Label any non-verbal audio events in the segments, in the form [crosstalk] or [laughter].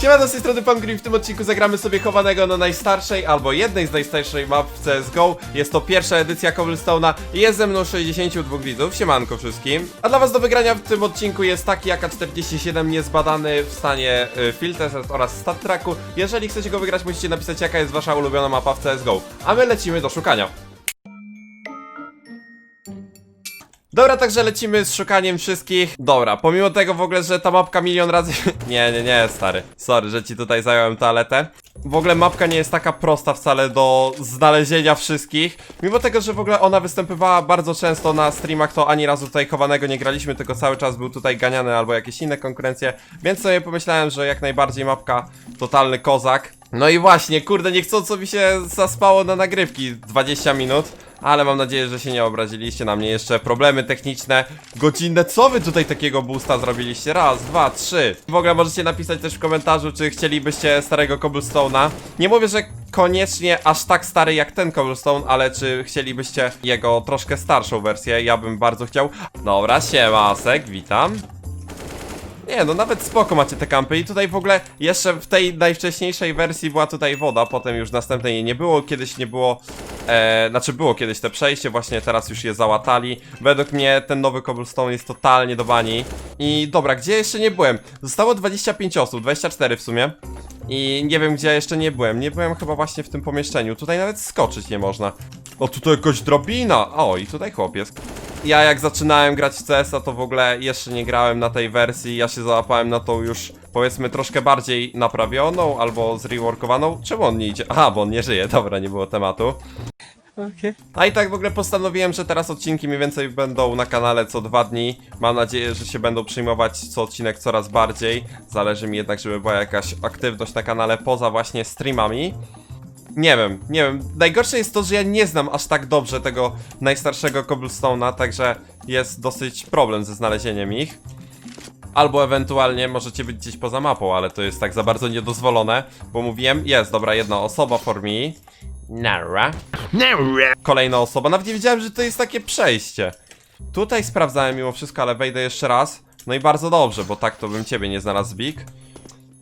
Siemano, z tej strony Pan Green. W tym odcinku zagramy sobie chowanego na najstarszej albo jednej z najstarszej map w CSGO. Jest to pierwsza edycja Cobblestone'a i jest ze mną 62 widzów. Siemanko wszystkim. A dla was do wygrania w tym odcinku jest taki AK-47 niezbadany w stanie y, oraz Stat Tracku. Jeżeli chcecie go wygrać, musicie napisać jaka jest wasza ulubiona mapa w CSGO. A my lecimy do szukania. Dobra, także lecimy z szukaniem wszystkich. Dobra, pomimo tego w ogóle, że ta mapka milion razy... [laughs] nie, nie, nie, stary. Sorry, że ci tutaj zająłem toaletę. W ogóle mapka nie jest taka prosta wcale do znalezienia wszystkich. Mimo tego, że w ogóle ona występowała bardzo często na streamach, to ani razu tutaj chowanego nie graliśmy, tylko cały czas był tutaj ganiany albo jakieś inne konkurencje. Więc sobie pomyślałem, że jak najbardziej mapka totalny kozak. No i właśnie, kurde, niechcąco mi się zaspało na nagrywki 20 minut. Ale mam nadzieję, że się nie obraziliście na mnie. Jeszcze problemy techniczne, godzinne. Co wy tutaj takiego boosta zrobiliście? Raz, dwa, trzy. W ogóle możecie napisać też w komentarzu, czy chcielibyście starego Cobblestone'a. Nie mówię, że koniecznie aż tak stary jak ten Cobblestone, ale czy chcielibyście jego troszkę starszą wersję? Ja bym bardzo chciał. Dobra, siemasek, witam. Nie, no nawet spoko macie te kampy i tutaj w ogóle jeszcze w tej najwcześniejszej wersji była tutaj woda, potem już następnej jej nie było, kiedyś nie było, e, znaczy było kiedyś te przejście, właśnie teraz już je załatali. Według mnie ten nowy cobblestone jest totalnie do bani. I dobra, gdzie jeszcze nie byłem? Zostało 25 osób, 24 w sumie. I nie wiem gdzie jeszcze nie byłem, nie byłem chyba właśnie w tym pomieszczeniu, tutaj nawet skoczyć nie można. O, tutaj jakaś drabina! O, i tutaj chłopiec. Ja jak zaczynałem grać w CS-a, to w ogóle jeszcze nie grałem na tej wersji, ja się załapałem na tą już, powiedzmy, troszkę bardziej naprawioną, albo zreworkowaną. Czemu on nie idzie? Aha, bo on nie żyje, [laughs] dobra, nie było tematu. A i tak w ogóle postanowiłem, że teraz odcinki mniej więcej będą na kanale co dwa dni. Mam nadzieję, że się będą przyjmować co odcinek coraz bardziej. Zależy mi jednak, żeby była jakaś aktywność na kanale poza właśnie streamami. Nie wiem, nie wiem. Najgorsze jest to, że ja nie znam aż tak dobrze tego najstarszego Cobblestone'a, także jest dosyć problem ze znalezieniem ich. Albo ewentualnie możecie być gdzieś poza mapą, ale to jest tak za bardzo niedozwolone, bo mówiłem, jest, dobra, jedna osoba for me. Nara. Kolejna osoba, nawet nie wiedziałem, że to jest takie przejście. Tutaj sprawdzałem mimo wszystko, ale wejdę jeszcze raz. No i bardzo dobrze, bo tak to bym ciebie nie znalazł, Big.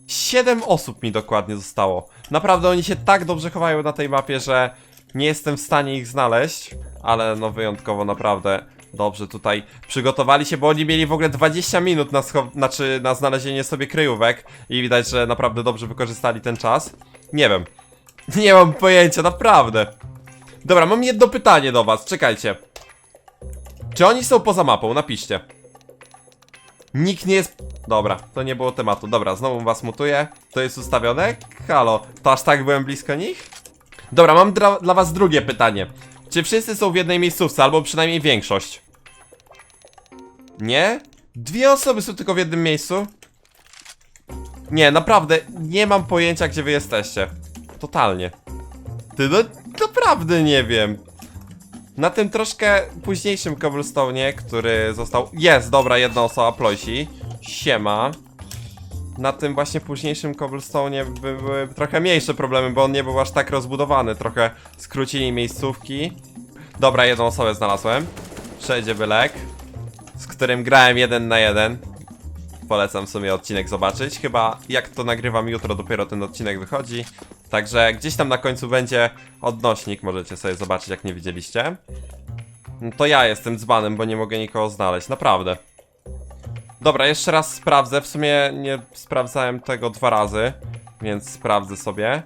Siedem osób mi dokładnie zostało. Naprawdę oni się tak dobrze chowają na tej mapie, że nie jestem w stanie ich znaleźć, ale no wyjątkowo naprawdę dobrze tutaj przygotowali się, bo oni mieli w ogóle 20 minut na, znaczy na znalezienie sobie kryjówek i widać, że naprawdę dobrze wykorzystali ten czas. Nie wiem. [laughs] Nie mam pojęcia, naprawdę. Dobra, mam jedno pytanie do was, czekajcie. Czy oni są poza mapą? Napiszcie. Nikt nie jest... Dobra, to nie było tematu. Dobra, znowu was mutuję. To jest ustawione? Halo, to aż tak byłem blisko nich? Dobra, mam dla, was drugie pytanie. Czy wszyscy są w jednej miejscówce, albo przynajmniej większość? Nie? Dwie osoby są tylko w jednym miejscu? Nie, naprawdę, nie mam pojęcia, gdzie wy jesteście. Totalnie. Ty, no, naprawdę nie wiem. Na tym troszkę późniejszym cobblestone'ie, który został... Jest, dobra, jedna osoba, Ploisi. Siema. Na tym właśnie późniejszym cobblestone'ie by- były trochę mniejsze problemy, bo on nie był aż tak rozbudowany. Trochę skrócili miejscówki. Dobra, jedną osobę znalazłem. Przejdzie bylek. Z którym grałem jeden na jeden. Polecam sobie odcinek zobaczyć. Chyba jak to nagrywam jutro, dopiero ten odcinek wychodzi. Także gdzieś tam na końcu będzie odnośnik, możecie sobie zobaczyć jak nie widzieliście. No to ja jestem dzbanem, bo nie mogę nikogo znaleźć, naprawdę. Dobra, jeszcze raz sprawdzę. W sumie nie sprawdzałem tego dwa razy, więc sprawdzę sobie.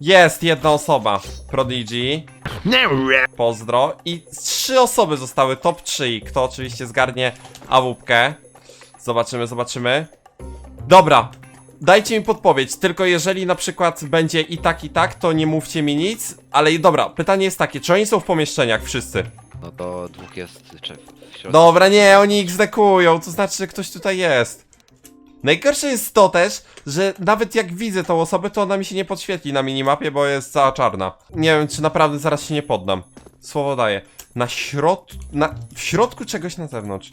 Jest jedna osoba. Prodigy. Pozdro. I trzy osoby zostały, top 3. I kto oczywiście zgarnie AWP. Zobaczymy, zobaczymy. Dobra, dajcie mi podpowiedź, tylko jeżeli na przykład będzie i tak, i tak, to nie mówcie mi nic, ale dobra, pytanie jest takie, czy oni są w pomieszczeniach wszyscy? No to dwóch jest czy w środku. Dobra, nie, oni ich zdekują, to znaczy, że ktoś tutaj jest. Najgorsze jest to też, że nawet jak widzę tą osobę, to ona mi się nie podświetli na minimapie, bo jest cała czarna. Nie wiem, czy naprawdę zaraz się nie poddam. Słowo daję. Na środku, na, w środku czegoś na zewnątrz.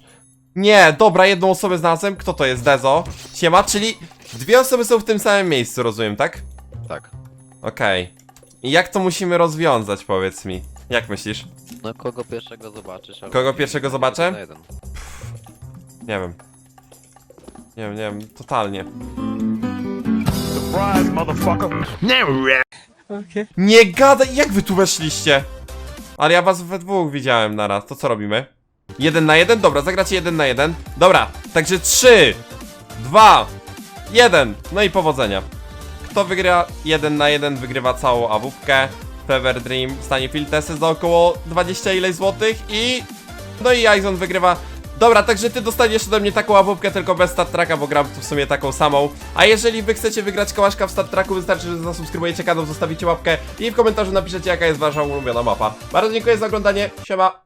Nie, dobra, jedną osobę znalazłem. Kto to jest? Dezo. Siema, czyli dwie osoby są w tym samym miejscu, rozumiem, tak? Tak. Okej. I jak to musimy rozwiązać, powiedz mi? Jak myślisz? No kogo pierwszego zobaczysz? albo Kogo jeden pierwszego zobaczę? na jeden. Nie wiem. Nie wiem, nie wiem, totalnie. Surprise, motherfucker. Nie gadaj, jak wy tu weszliście? Ale ja was we dwóch widziałem naraz, to co robimy? Jeden na jeden? Dobra, zagracie jeden na jeden. Dobra, także trzy, dwa, jeden. No i powodzenia. Kto wygra jeden na jeden, wygrywa całą awupkę. Fever Dream stanie field testy za około 20 ileś złotych i... No i Aizon wygrywa Dobra, także ty dostaniesz ode mnie taką łapówkę, tylko bez Star Traka, bo gram tu w sumie taką samą. A jeżeli wy chcecie wygrać kołaszka w Star Traku, wystarczy, że zasubskrybujecie kanał, zostawicie łapkę i w komentarzu napiszecie, jaka jest wasza ulubiona mapa. Bardzo dziękuję za oglądanie, siema!